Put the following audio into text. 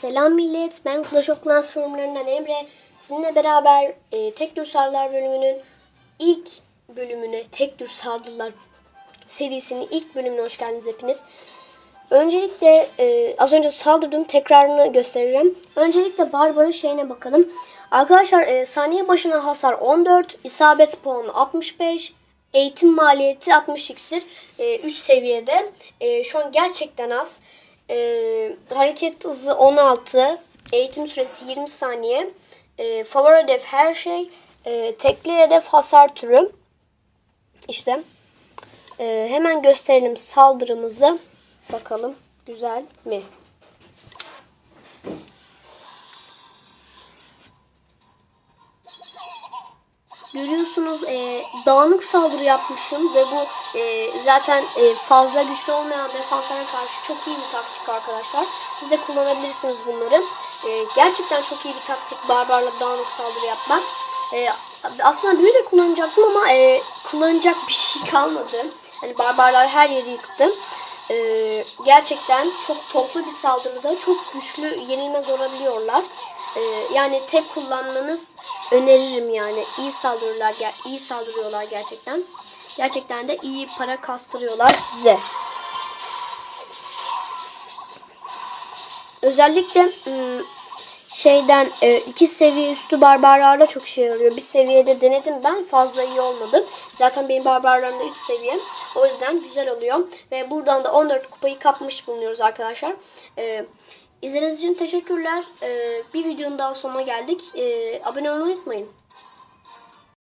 Selam millet, ben Clash of Clans forumlarından Emre. Sizinle beraber e, Tek Dur Sardılar bölümünün ilk bölümüne, Tek Dur Sardılar serisinin ilk bölümüne hoş geldiniz hepiniz. Öncelikle e, az önce saldırdığım tekrarını göstereceğim. Öncelikle Barbar'ın şeyine bakalım. Arkadaşlar e, saniye başına hasar 14, isabet puanı 65, eğitim maliyeti 60 iksir. 3 seviyede. E, şu an gerçekten az. E, hareket hızı 16, eğitim süresi 20 saniye. E, favori hedef her şey. E, tekli hedef hasar türü. İşte e, hemen gösterelim saldırımızı. Bakalım güzel mi? Görüyorsunuz e, dağınık saldırı yapmışım ve bu e, zaten e, fazla güçlü olmayan defanslara karşı çok iyi bir taktik arkadaşlar. Siz de kullanabilirsiniz bunları. E, gerçekten çok iyi bir taktik barbarla dağınık saldırı yapmak. E, aslında büyü de kullanacaktım ama e, kullanacak bir şey kalmadı. Hani barbarlar her yeri yıktı. E, gerçekten çok toplu bir saldırıda çok güçlü yenilmez olabiliyorlar. Ee, yani tek kullanmanız öneririm yani. İyi saldırıyorlar, iyi saldırıyorlar gerçekten. Gerçekten de iyi para kastırıyorlar size. Özellikle ım, şeyden e, iki seviye üstü barbarlarla çok işe yarıyor. Bir seviyede denedim ben fazla iyi olmadı. Zaten benim barbarlarım da 3 seviye. O yüzden güzel oluyor. Ve buradan da 14 kupayı kapmış bulunuyoruz arkadaşlar. İzlediğiniz için teşekkürler. Ee, bir videonun daha sonuna geldik. Ee, abone olmayı unutmayın.